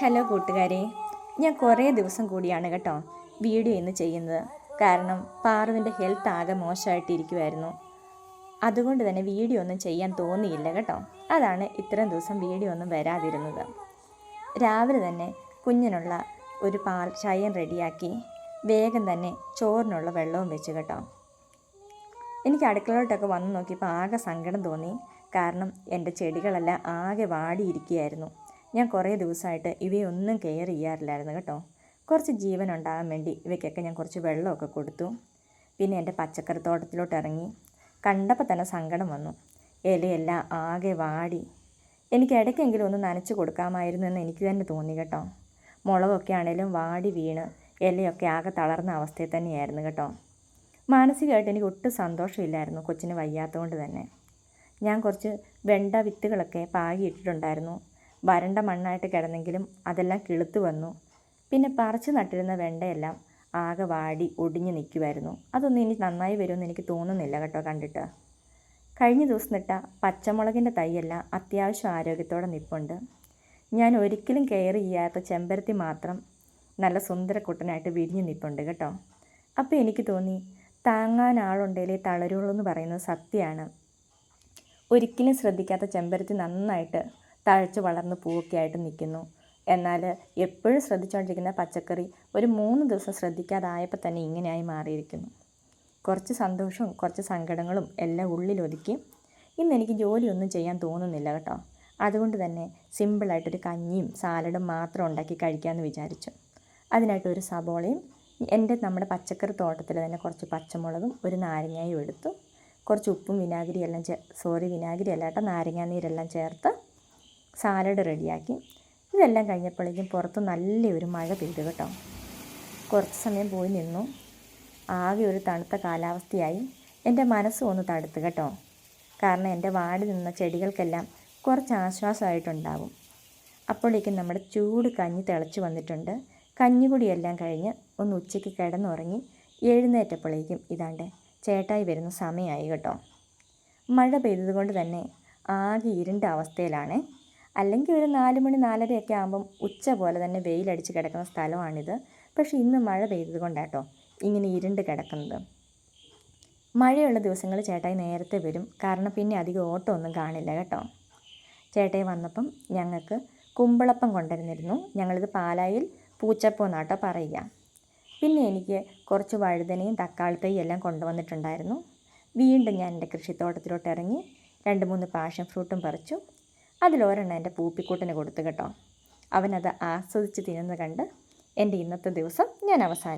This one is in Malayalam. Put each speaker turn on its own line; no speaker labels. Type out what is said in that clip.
ഹലോ കൂട്ടുകാരെ ഞാൻ കുറേ ദിവസം കൂടിയാണ് കേട്ടോ വീഡിയോ ഇന്ന് ചെയ്യുന്നത്. കാരണം പാറുവിന്റെ ഹെൽത്ത് ആകെ മോശമായിട്ടിരിക്കുമായിരുന്നു അതുകൊണ്ട് തന്നെ വീഡിയോ ഒന്നും ചെയ്യാൻ തോന്നിയില്ല കേട്ടോ. അതാണ് ഇത്രയും ദിവസം വീഡിയോ ഒന്നും വരാതിരുന്നത്. രാവിലെ തന്നെ കുഞ്ഞിനുള്ള ഒരു പാൽ ചായം റെഡിയാക്കി വേഗം തന്നെ ചോറിനുള്ള വെള്ളവും വെച്ച് കേട്ടോ എനിക്ക് അടുക്കളയിലോട്ടൊക്കെ വന്ന് നോക്കിയപ്പോൾ ആകെ സങ്കടം തോന്നി. കാരണം എന്റെ ചെടികളെല്ലാം ആകെ വാടിയിരിക്കുകയായിരുന്നു. ഞാൻ കുറേ ദിവസമായിട്ട് ഇവയൊന്നും കെയർ ചെയ്യാറില്ലായിരുന്നു കേട്ടോ. കുറച്ച് ജീവൻ ഉണ്ടാകാൻ വേണ്ടി ഇവയ്ക്കൊക്കെ ഞാൻ കുറച്ച് വെള്ളമൊക്കെ കൊടുത്തു. പിന്നെ എന്റെ പച്ചക്കറി തോട്ടത്തിലോട്ട് ഇറങ്ങി. കണ്ടപ്പോൾ തന്നെ സങ്കടം വന്നു. ഇലയെല്ലാം ആകെ വാടി. എനിക്ക് ഇടയ്ക്കെങ്കിലും ഒന്ന് നനച്ച് കൊടുക്കാമായിരുന്നു എന്ന് എനിക്ക് തന്നെ തോന്നി കേട്ടോ. മുളകൊക്കെ ആണെങ്കിലും വാടി വീണ് ഇലയൊക്കെ ആകെ തളർന്ന അവസ്ഥയിൽ തന്നെയായിരുന്നു കേട്ടോ. മാനസികമായിട്ട് എനിക്ക് ഒട്ടും സന്തോഷമില്ലായിരുന്നു കൊച്ചിന് വയ്യാത്തതുകൊണ്ട് തന്നെ. ഞാൻ കുറച്ച് വെണ്ട വിത്തുകളൊക്കെ പാകി ഇട്ടിട്ടുണ്ടായിരുന്നു വരണ്ട മണ്ണായിട്ട് കിടന്നെങ്കിലും അതെല്ലാം കിളുത്ത് വന്നു. പിന്നെ പറിച്ചു നട്ടിരുന്ന വെണ്ടയെല്ലാം ആകെ വാടി ഒടിഞ്ഞു നിൽക്കുമായിരുന്നു അതൊന്നും ഇനി നന്നായി വരുമെന്ന് എനിക്ക് തോന്നുന്നില്ല കേട്ടോ കണ്ടിട്ട്. കഴിഞ്ഞ ദിവസം നിട്ട പച്ചമുളകിന്റെ തൈയെല്ലാം അത്യാവശ്യം ആരോഗ്യത്തോടെ നിൽപ്പുണ്ട് ഞാൻ ഒരിക്കലും കെയർ ചെയ്യാത്ത ചെമ്പരത്തി മാത്രം നല്ല സുന്ദരക്കുട്ടനായിട്ട് വിരിഞ്ഞു നിൽപ്പുണ്ട് കേട്ടോ. അപ്പോൾ എനിക്ക് തോന്നി താങ്ങാൻ ആളുണ്ടെങ്കിലേ തളരുള്ളൂ എന്ന് പറയുന്നത് സത്യമാണ്. ഒരിക്കലും ശ്രദ്ധിക്കാത്ത ചെമ്പരത്തി നന്നായിട്ട് തഴച്ച് വളർന്ന് പൂവൊക്കെ ആയിട്ട് നിൽക്കുന്നു. എന്നാൽ എപ്പോഴും ശ്രദ്ധിച്ചുകൊണ്ടിരിക്കുന്ന പച്ചക്കറി ഒരു മൂന്ന് ദിവസം ശ്രദ്ധിക്കാതായപ്പോൾ തന്നെ ഇങ്ങനെയായി മാറിയിരിക്കുന്നു. കുറച്ച് സന്തോഷവും കുറച്ച് സങ്കടങ്ങളും എല്ലാം ഉള്ളിലൊതുക്കി ഇന്ന് എനിക്ക് ജോലിയൊന്നും ചെയ്യാൻ തോന്നുന്നില്ല കേട്ടോ. അതുകൊണ്ട് തന്നെ സിമ്പിളായിട്ടൊരു കഞ്ഞിയും സാലഡും മാത്രം ഉണ്ടാക്കി കഴിക്കാമെന്ന് വിചാരിച്ചു. അതിനായിട്ട് ഒരു സബോളയും എന്റെ നമ്മുടെ പച്ചക്കറി തോട്ടത്തിൽ തന്നെ കുറച്ച് പച്ചമുളകും ഒരു നാരങ്ങയും എടുത്തു. കുറച്ച് ഉപ്പും വിനാഗിരി എല്ലാം ചേ സോറി വിനാഗിരി അല്ല കേട്ടോ നാരങ്ങാനീരെല്ലാം ചേർത്ത് സാലഡ് റെഡിയാക്കി ഇതെല്ലാം കഴിഞ്ഞപ്പോഴേക്കും പുറത്ത് നല്ലൊരു മഴ പെയ്തു കേട്ടോ. കുറച്ച് സമയം പോയി നിന്നു. ആകെ ഒരു തണുത്ത കാലാവസ്ഥയായി. എന്റെ മനസ്സ് ഒന്ന് തടുത്ത് കേട്ടോ. കാരണം എന്റെ വാടി നിന്ന ചെടികൾക്കെല്ലാം കുറച്ച് ആശ്വാസമായിട്ടുണ്ടാവും. അപ്പോഴേക്കും നമ്മുടെ ചൂട് കഞ്ഞി തിളച്ച് വന്നിട്ടുണ്ട്. കഞ്ഞികുടിയെല്ലാം കഴിഞ്ഞ് ഒന്ന് ഉച്ചയ്ക്ക് കിടന്നുറങ്ങി എഴുന്നേറ്റപ്പോഴേക്കും ഇതാണ്ട് ചേട്ടായി വരുന്ന സമയമായി കേട്ടോ. മഴ പെയ്തതുകൊണ്ട് തന്നെ ആകെ ഇരുണ്ട അവസ്ഥയിലാണ്. അല്ലെങ്കിൽ ഒരു നാല് മണി നാലരയൊക്കെ ആകുമ്പം ഉച്ച പോലെ തന്നെ വെയിലടിച്ച് കിടക്കുന്ന സ്ഥലമാണിത്. പക്ഷേ ഇന്ന് മഴ പെയ്തത് കൊണ്ടാട്ടോ ഇങ്ങനെ ഇരുണ്ട് കിടക്കുന്നത്. മഴയുള്ള ദിവസങ്ങൾ ചേട്ടായി നേരത്തെ വരും. കാരണം പിന്നെ അധികം ഓട്ടം ഒന്നും കാണില്ല കേട്ടോ. ചേട്ടായി വന്നപ്പം ഞങ്ങൾക്ക് കുമ്പളപ്പം കൊണ്ടുവരുന്നിരുന്നു ഞങ്ങളിത് പാലായിൽ പൂച്ചപ്പം എന്നാട്ടോ പറയുക. പിന്നെ എനിക്ക് കുറച്ച് വഴുതനയും തക്കാളിത്തൈയും എല്ലാം കൊണ്ടുവന്നിട്ടുണ്ടായിരുന്നു. വീണ്ടും ഞാൻ എന്റെ കൃഷിത്തോട്ടത്തിലോട്ട് ഇറങ്ങി രണ്ട് മൂന്ന് പാഷൻ ഫ്രൂട്ടും പറിച്ചു. അതിലൊരെണ്ണം എന്റെ പൂപ്പിക്കൂട്ടിന് കൊടുത്തു കേട്ടോ. അവനത് ആസ്വദിച്ച് തിന്നുന്നത് കണ്ട് എന്റെ ഇന്നത്തെ ദിവസം ഞാൻ അവസാനിക്കും